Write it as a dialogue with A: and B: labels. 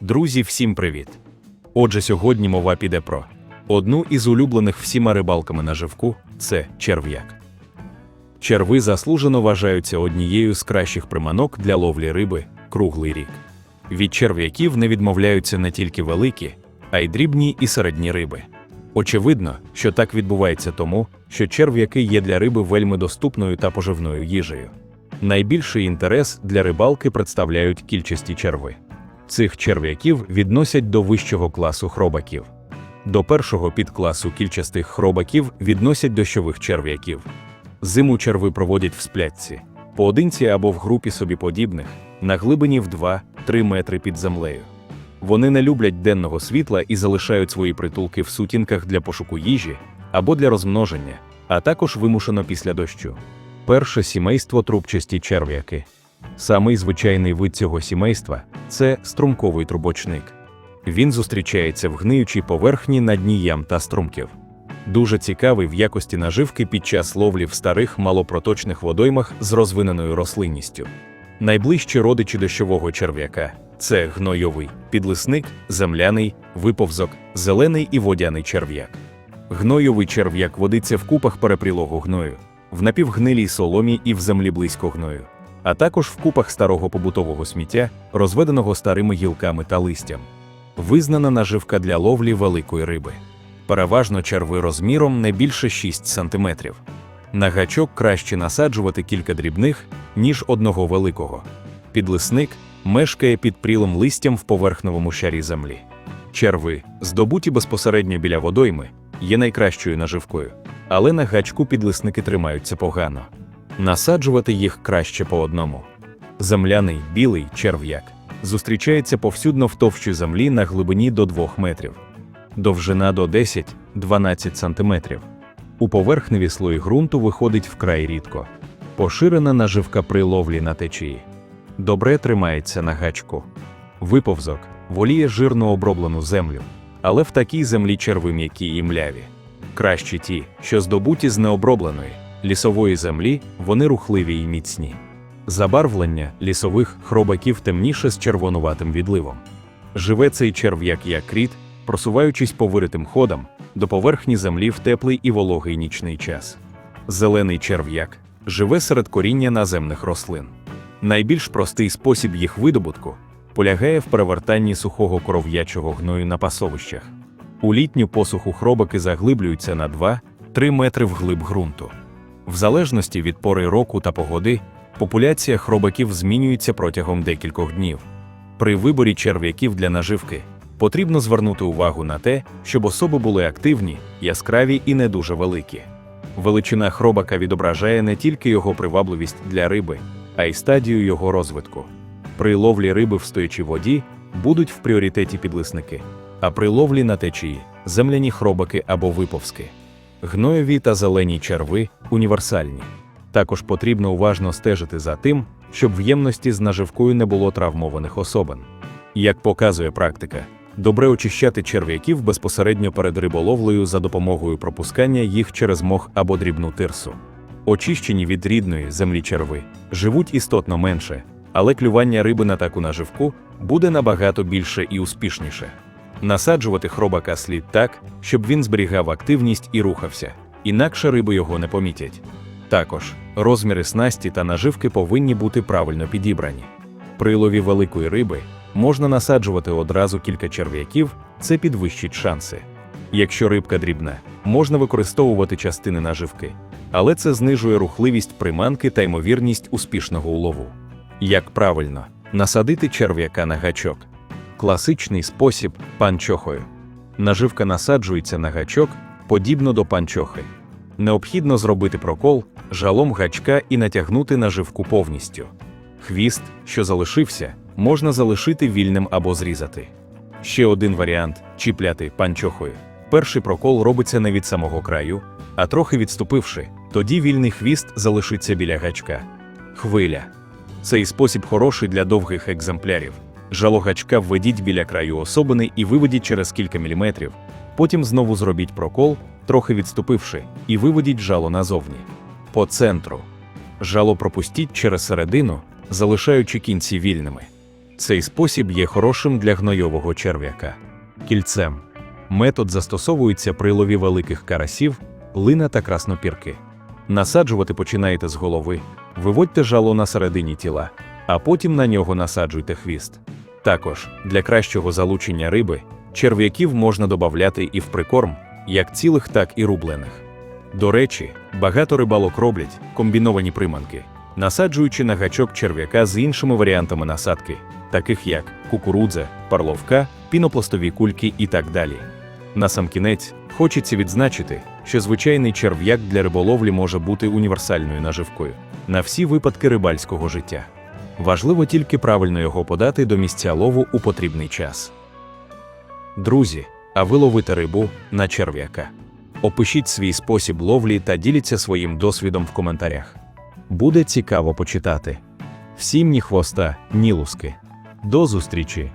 A: Друзі, всім привіт! Отже, сьогодні мова піде про одну із улюблених всіма рибалками наживку це черв'як. Черви заслужено вважаються однією з кращих приманок для ловлі риби круглий рік. Від черв'яків не відмовляються не тільки великі, а й дрібні і середні риби. Очевидно, що так відбувається тому, що черв'яки є для риби вельми доступною та поживною їжею. Найбільший інтерес для рибалки представляють кільчасті черви. Цих черв'яків відносять до вищого класу хробаків. До першого підкласу кільчастих хробаків відносять дощових черв'яків. Зиму черви проводять в сплятці, поодинці або в групі собі подібних, на глибині в 2-3 метри під землею. Вони не люблять денного світла і залишають свої притулки в сутінках для пошуку їжі або для розмноження, а також вимушено після дощу. Перше сімейство трубчасті черв'яки. Самий звичайний вид цього сімейства це струмковий трубочник. Він зустрічається в гниючій поверхні на дні ям та струмків. Дуже цікавий в якості наживки під час ловлі в старих малопроточних водоймах з розвиненою рослинністю. Найближчі родичі дощового черв'яка це гнойовий, підлисник, земляний, виповзок, зелений і водяний черв'як. Гнойовий черв'як водиться в купах перепрілого гною, в напівгнилій соломі і в землі близько гною, а також в купах старого побутового сміття, розведеного старими гілками та листям. Визнана наживка для ловлі великої риби. Переважно черви розміром не більше 6 см. На гачок краще насаджувати кілька дрібних, ніж одного великого. Підлисник мешкає під прілим листям в поверхновому шарі землі. Черви, здобуті безпосередньо біля водойми, є найкращою наживкою, але на гачку підлисники тримаються погано. Насаджувати їх краще по одному. Земляний білий черв'як зустрічається повсюдно в товщій землі на глибині до 2 метрів, довжина до 10-12 см. У поверхневі слої ґрунту виходить вкрай рідко. Поширена наживка при ловлі на течії. Добре тримається на гачку. Виповзок воліє жирно оброблену землю, але в такій землі черви м'які і мляві. Кращі ті, що здобуті з необробленої, лісової землі, вони рухливі і міцні. Забарвлення лісових хробаків темніше з червонуватим відливом. Живе цей черв'як як кріт, просуваючись повиритим ходом до поверхні землі в теплий і вологий нічний час. Зелений черв'як живе серед коріння наземних рослин. Найбільш простий спосіб їх видобутку полягає в перевертанні сухого коров'ячого гною на пасовищах. У літню посуху хробаки заглиблюються на 2-3 метри вглиб ґрунту. В залежності від пори року та погоди, популяція хробаків змінюється протягом декількох днів. При виборі черв'яків для наживки потрібно звернути увагу на те, щоб особи були активні, яскраві і не дуже великі. Величина хробака відображає не тільки його привабливість для риби, а й стадію його розвитку. При ловлі риби в стоячій воді будуть в пріоритеті підлисники, а при ловлі на течії земляні хробаки або виповзки. Гноєві та зелені черви універсальні. Також потрібно уважно стежити за тим, щоб в ємності з наживкою не було травмованих особин. Як показує практика, добре очищати черв'яків безпосередньо перед риболовлею за допомогою пропускання їх через мох або дрібну тирсу. Очищені від рідної землі черви живуть істотно менше, але клювання риби на таку наживку буде набагато більше і успішніше. Насаджувати хробака слід так, щоб він зберігав активність і рухався, інакше риби його не помітять. Також розміри снасті та наживки повинні бути правильно підібрані. При лові великої риби можна насаджувати одразу кілька черв'яків, це підвищить шанси. Якщо рибка дрібна, можна використовувати частини наживки, але це знижує рухливість приманки та ймовірність успішного улову. Як правильно насадити черв'яка на гачок? Класичний спосіб панчохою. Наживка насаджується на гачок, подібно до панчохи. Необхідно зробити прокол жалом гачка і натягнути наживку повністю. Хвіст, що залишився, можна залишити вільним або зрізати. Ще один варіант чіпляти панчохою. Перший прокол робиться не від самого краю, а трохи відступивши, тоді вільний хвіст залишиться біля гачка. Хвиля. Цей спосіб хороший для довгих екземплярів. Жало гачка введіть біля краю особини і виведіть через кілька міліметрів. Потім знову зробіть прокол, трохи відступивши, і виведіть жало назовні. По центру. Жало пропустіть через середину, залишаючи кінці вільними. Цей спосіб є хорошим для гнойового черв'яка. Кільцем. Метод застосовується при лові великих карасів, лина та краснопірки. Насаджувати починаєте з голови, виводьте жало на середині тіла, а потім на нього насаджуйте хвіст. Також для кращого залучення риби черв'яків можна додавати і в прикорм, як цілих, так і рублених. До речі, багато рибалок роблять комбіновані приманки, насаджуючи на гачок черв'яка з іншими варіантами насадки, таких як кукурудза, парловка, пінопластові кульки і так далі. Насамкінець хочеться відзначити, що звичайний черв'як для риболовлі може бути універсальною наживкою на всі випадки рибальського життя. Важливо тільки правильно його подати до місця лову у потрібний час. Друзі, а ви ловите рибу на черв'яка. Опишіть свій спосіб ловлі та діліться своїм досвідом в коментарях. Буде цікаво почитати. Всім ні хвоста, ні луски. До зустрічі!